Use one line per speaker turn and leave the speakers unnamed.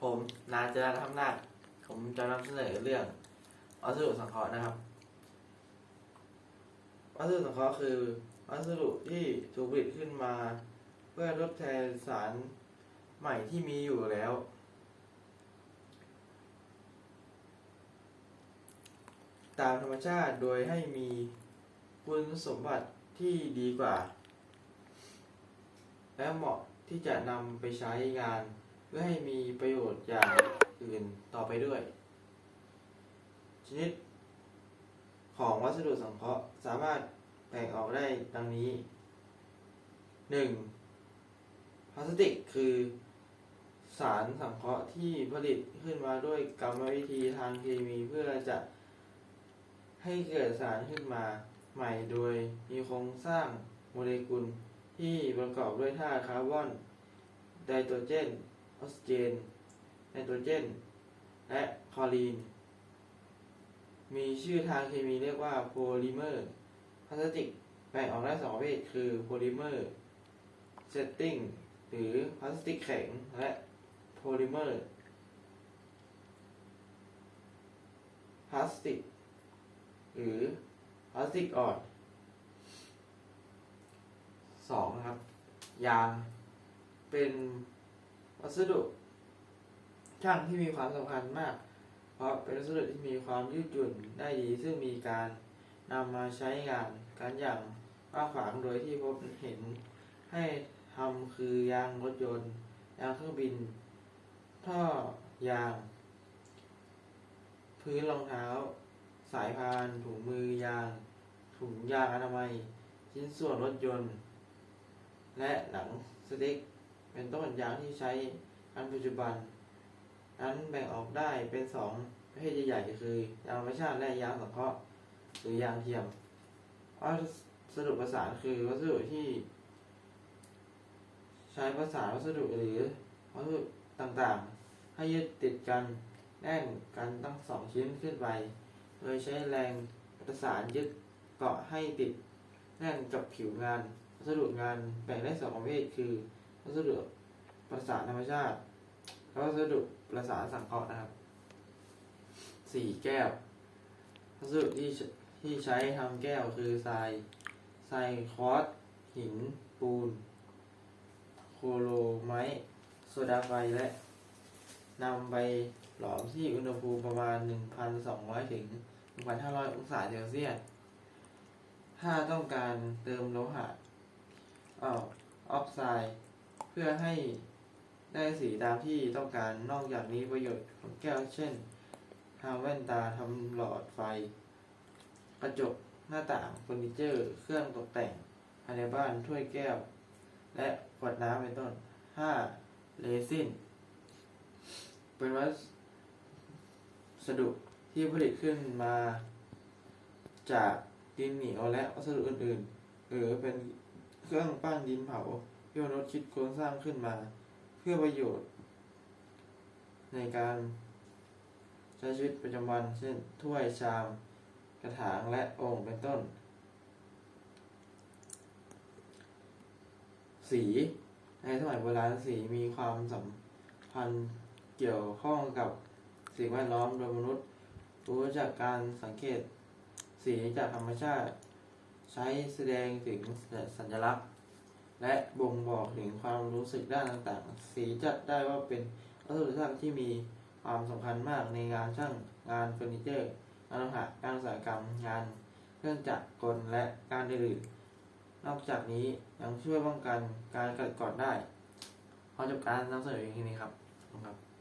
ผมนาจราธรรมนาคผมจะนำเสนอเรื่องวัสดุสังเคราะห์นะครับ วัสดุสังเคราะห์คือ วัสดุที่ถูกผลิตขึ้นมา เพื่อทดแทนสารใหม่ที่มีอยู่แล้ว ตามธรรมชาติโดยให้มีคุณสมบัติที่ดีกว่า และเหมาะที่จะนำไปใช้งาน เพื่อให้มีประโยชน์อย่างอื่นต่อไปด้วย ชนิด ของวัสดุสังเคราะห์สามารถแบ่งออกได้ดังนี้ 1. พลาสติกคือ สารสังเคราะห์ที่ผลิตขึ้นมาด้วยกรรมวิธีทางเคมีเพื่อจะให้เกิดสารขึ้นมาใหม่โดยมีโครงสร้างโมเลกุลที่ประกอบด้วยธาตุคาร์บอน ไดโตรเจน ออกซิเจน ไนโตรเจน และคลอรีน มีชื่อทางเคมีเรียกว่าโพลิเมอร์ พลาสติกแบ่งออกได้สองประเภทคือโพลิเมอร์เซตติ้งหรือพลาสติกแข็ง และโพลิเมอร์พลาสติก หรือพลาสติกอ่อนสองนะครับ ยางเป็น วัสดุช่างที่มีความสำคัญมาก เพราะเป็นวัสดุที่มีความยืดหยุ่นได้ดี ซึ่งมีการนำมาใช้งานกันอย่างกว้างขวางโดยที่พบเห็นให้ทำคือยางรถยนต์ยางเครื่องบิน ท่อยาง พื้นรองเท้า สายพานถุงมือยาง ถุงยางอนามัย ชิ้นส่วนรถยนต์ และหนังสติ๊ก เป็นต้นยางที่ใช้กันปัจจุบัน นั้นแบ่งออกได้เป็นสองประเภทใหญ่ๆคือยางธรรมชาติและยางสังเคราะห์หรือยางเทียมวัสดุประสานคือวัสดุที่ ใช้ประสานวัสดุหรือวัสดุต่างๆ ให้ยึดติดกันแน่นกันทั้งสองชิ้นขึ้นไปโดยใช้แรงประสานยึดเกาะให้ติดแน่นกับผิวงาน วัสดุงานแบ่งได้สองประเภทคือ วัสดุประสานธรรมชาติ และวัสดุประสานสังเคราะห์นะครับสี่แก้ว วัสดุที่ที่ใช้ทำแก้วคือทรายทรายคอร์สหิน ปูน โคโลไมต์โซดาไฟและนำไปหลอมที่อุณหภูมิประมาณ 1,200 ถึง 1,500 องศาเซลเซียส ถ้าต้องการเติมโลหะอ้าวออกไซด์ พื่อให้ได้สีตามที่ต้องการนอกจากนี้ประโยชน์ของแก้วเช่นทำแว่นตาทำหลอดไฟ กระจกหน้าต่างเฟอร์นิเจอร์ เครื่องตกแต่งภายในบ้านถ้วยแก้ว และขวดน้ำเป็นต้น 5. เรซินเป็นวัสดุที่ผลิตขึ้นมาจากดินเหนียวและวัสดุอื่นๆหรือเป็นเครื่องปั้นดินเผา ที่มนุษย์คิดโครงสร้างขึ้นมา เพื่อประโยชน์ ในการใช้ชีวิตประจำวัน เช่น ถ้วยชาม กระถางและโอ่งเป็นต้น สีในสมัยโบราณสีมีความสัมพันธ์เกี่ยวข้องกับสิ่งแวดล้อมโดยมนุษย์ รู้จากการสังเกตสีจากธรรมชาติ ใช้แสดงถึงสัญลักษณ์ และบ่งบอกถึงความรู้สึกด้านต่างๆ สีจัดได้ว่าเป็นวัสดุสร้างที่มีความสำคัญมากในงานช่างงานเฟอร์นิเจอร์งานโลหะงานอุตสาหกรรม งานเครื่องจักรกลและการอื่นนอกจากนี้ยังช่วยป้องกันการกัดกร่อนได้ขอจบการนำเสนออย่างนี้ครับขอบคุณครับ